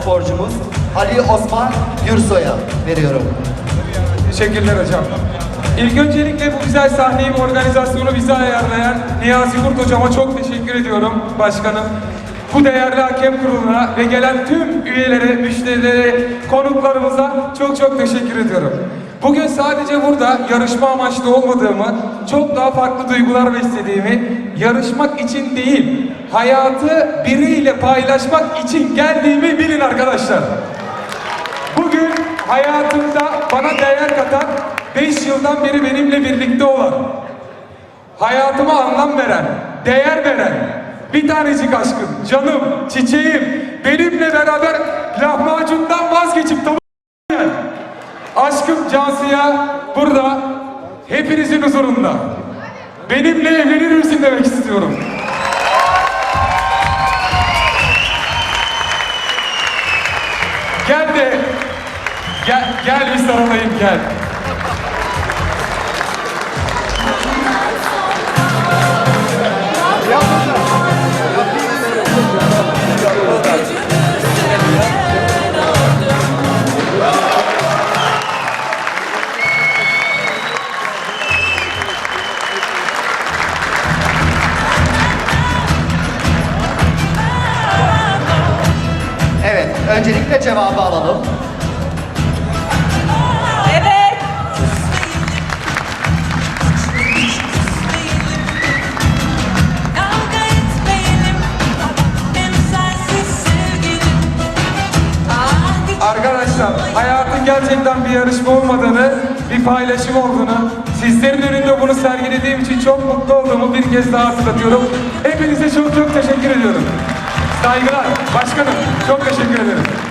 sporcumuz Ali Osman Gürsoy'a veriyorum. Teşekkürler hocam. İlk öncelikle bu güzel sahneyi ve organizasyonu bize ayarlayan Niyazi Kurt hocama çok teşekkür ediyorum başkanım. Bu değerli hakem kuruluna ve gelen tüm üyelere, müşterilere, konuklarımıza çok çok teşekkür ediyorum. Bugün sadece burada yarışma amaçlı olmadığımı, çok daha farklı duygular beslediğimi, yarışmak için değil, hayatı biriyle paylaşmak için geldiğimi bilin arkadaşlar. Bugün hayatımda bana değer katan, 5 yıldan beri benimle birlikte olan, hayatıma anlam veren, değer veren, bir tanecik aşkım, canım, çiçeğim, benimle beraber lahmacundan vazgeçip tavuk yiyen aşkım Cansu'ya burada hepinizin huzurunda benimle evlenir misin demek istiyorum. Gel de gel gel bir sarılayım gel. Öncelikle cevabı alalım. Evet. Arkadaşlar hayatın gerçekten bir yarışma olmadığını, bir paylaşım olduğunu, sizlerin önünde bunu sergilediğim için çok mutlu olduğumu bir kez daha hatırlatıyorum. Hepinize çok çok teşekkür ediyorum. Saygılar. Başkanım çok teşekkür ederim.